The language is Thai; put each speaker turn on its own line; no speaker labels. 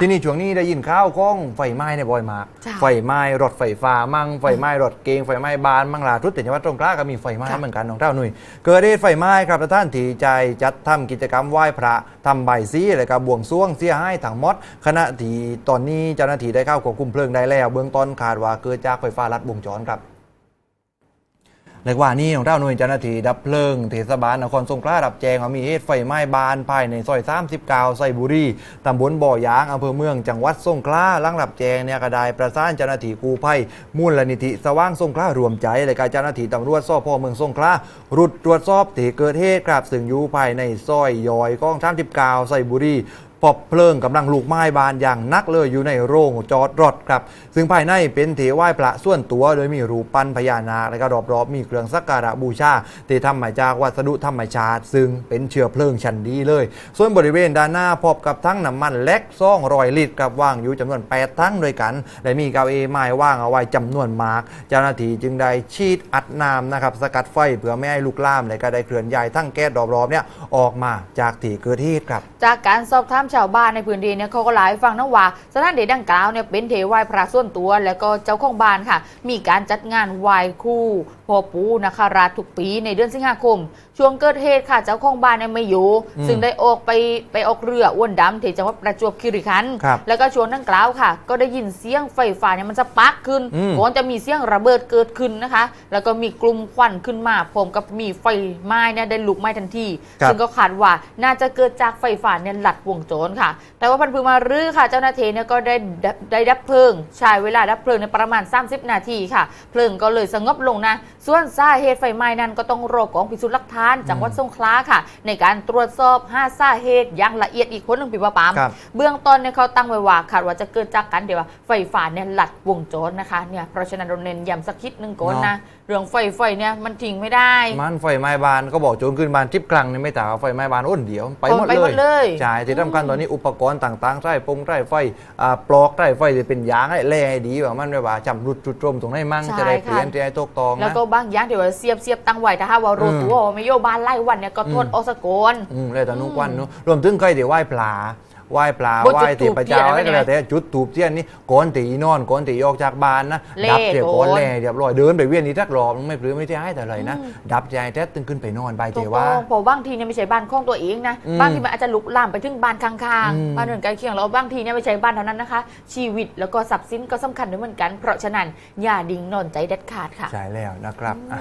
ที่นี่ช่วงนี้ได้ยินข่าวก้องไฟไหม้ในยบ่อยมาก
จ้ะ
ไฟไหม้รถไฟฟ้ามั่งไฟไหม้รถเกงไฟไหม้บ้านมั่งลาทุกแต่จังหวัดตรงกลางก็มีไฟไหม้
ค่ะ
เหมือนกันน้องเต้าหนุ่ยเกิดเหตุไฟไหม้ครับท่านที่ใจจัดทำกิจกรรมไหว้พระทำใบายสีอะไรกับบวงสรวงเสียให้ถังมดขณะที่ตอนนี้เจ้าหน้าที่ได้เข้าควบคุมเพลิงได้แล้ว เบื้องต้นคาดว่าเกิดจากไฟฟ้าลัดวงจรครับ ในว่านี้ของเจ้าหน่วยเจ้าหน้าที่ดับเพลิงเทศบาลนครสงขลารับแจ้งว่ามีเหตุไฟไหม้บ้านภายในซอย39ไซบุรีตำบลบ่อยางอำเภอเมืองจังหวัดสงขลาหลังรับแจ้งเนี่ยก็ไดประสานเจ้าหน้าที่กู้ภัยมูลนิธิสว่างสงขลารวมใจและการเจ้าหน้าที่ตำรวจสพเมืองสงขลารุดตรวจสอบที่เกิดเหตุครับซึ่งอยู่ภายในซอยยอยก้อง39ไซบุรี บเพลิงกำลังลุกไม้บานอย่างนักเลยอยู่ในโรงจอดรถครับ ซึ่งภายในเป็นเถไหว้พระส่วนตัว โดยมีรูปปั้นพญานาคและก็รอบๆ มีเครื่องสักการะบูชาที่ทำมาจากวัสดุธรรมชาติ ซึ่งเป็นเชื้อเพลิงชั้นดีเลย ส่วนบริเวณด้านหน้าพบกับทั้งน้ำมันเล็กซ่องรอยลิตรกับว่างอยู่จำนวน 8 ทั้งด้วยกัน และมีเก้าอี้ไม้ว่างเอาไว้จำนวนมาก เจ้าหน้าที่จึงได้ฉีดอัดน้ำนะครับสกัดไฟเพื่อไม่ให้ลุกลามและก็ได้เคลื่อนย้ายทั้งแก๊สรอบๆเนี่ยออกมาจากที่เกิดเหตุครับ
จากการสอบถามชาวบ้านในพื้นที่เนี่ยเขาก็เล่าให้ฟังนะว่าสถานที่ดังกล่าวเนี่ยเป็นเทวายพระส่วนตัว แล้วก็เจ้าของบ้านค่ะ มีการจัดงานไหว้ครู่พ่อปู่นาราชทุกปีในเดือนสิงหาคม ช่วงเกิดเหตุค่ะเจ้าของบ้านเนี่ยไม่อยู่
อืม
ซึ่งได้ออกไปไปออกเรืออ้วนดำที่จังหวัดประจวบคีรีขันธ์
ครับ
แล้วก็ช่วงดังกล่าวค่ะ ก็ได้ยินเสียงไฟฟ้าเนี่ยมันสปาร์กขึ้น
อืม
ก่อนจะมีเสียงระเบิดเกิดขึ้นนะคะ แล้วก็มีกลุ่มควันขึ้นมาพร้อมกับมีไฟไหม้เนี่ยได้ลุกไหม้ทันที
ครับ
ซึ่งก็คาดว่าน่าจะเกิดจากไฟฟ้าเนี่ยหลัดวงจรค่ะ แต่ว่าพันพึงมารื้อค่ะ เจ้าหน้าที่เนี่ยก็ได้ดับได้ดับเพลิงใช้เวลาดับเพลิงในยประมาณ 30 นาทีค่ะ เพลิงก็เลยสงบลงนะ ส่วนสาเหตุไฟไหม้นั้นก็ต้องรอกองพิสูจน์หลักฐานจังหวัดสงขลาค่ะ ในการตรวจสอบหาสาเหตุอย่างละเอียดอีกคนหนึ่งปีปะปาม
ครับ
เบื้องต้นเนี่ยเขาตั้งไว้ว่าคาดว่าจะเกิดจากการเดี๋ยวว่าไฟฟ้าเนี่ยหลัดวงจรนะคะเนี่ยเพราะฉะนั้นเราเน้นย้ำสักคิดหนึ่งก่อนนะเรื่องไฟไฟเนี่ยมันทิ้งไม่ได้
มันไฟไหม้บ้านก็บอกโจรขึ้นบ้านทิพย์กลางนี่ไม่ต่างกับไฟไหม้บ้านอ้นเดียวไปหมด
ไปหมดเลย
ใช่ที่สำคัญตอนนี้อุปกรณ์ต่างๆใช้ปงใช้ไฟอ่าปลอกใช้ไฟจะเป็นยางให้แล่ให้ดีว่ามันแบบว่าจำรุดจุดจมตรงไหนมั่ง
ใช่
จะได้เปลี่ยน
ค่ะ
จะได้ตกตอง
แล้ว
นะ
ก็บางอย่างเดี๋ยวเสียบเสียบตั้งไว้ถ้าหากว่ารู้
อืม
ตัวว่าไม่โยบานไล่วันเนี่ยก็โทษ
อืม
ออกสกล
อืมเลยแต่นุกวันเนอะรวมถึงเคยเดี๋ยวไหว้ปลา ไหว้ปลา
บ่
ไห
จุ
ว้
ด
ตี
ธูป
พระเจ้า
เทียนอะไร
ให้ก็แล้วแต่จุดถูบเทียนนี่ก่อนตีนอนก่อนตีออกจากบ้านนะ
เล่
ดับเสียก่อน
ก่อน
แล่เรียบร้อยเดินไปเวียนนี่ทักรอบไม่ปลื้มไม่ได้ให้แต่อะไรนะ
อืม
ดับใจแท้ตึงขึ้นไปนอนไป
ถู
เท
ก
ว่า
ต้องเพราะบางทีเนี่ยไม่ใช่บ้านของตัวเองนะ
อืม
บางทีมันอาจจะลุกลามไปถึงบ้านข้าง
อืม
ๆบ้านอื่นใกล้เคียงแล้วบางทีเนี่ยไม่ใช่บ้านเท่านั้นนะคะ ชีวิตแล้วก็ทรัพย์สินก็สำคัญด้วยเหมือนกัน เพราะฉะนั้นอย่าดิ่งนอนใจเด็ดขาดค่ะ
ใช่แล้วนะครับอะ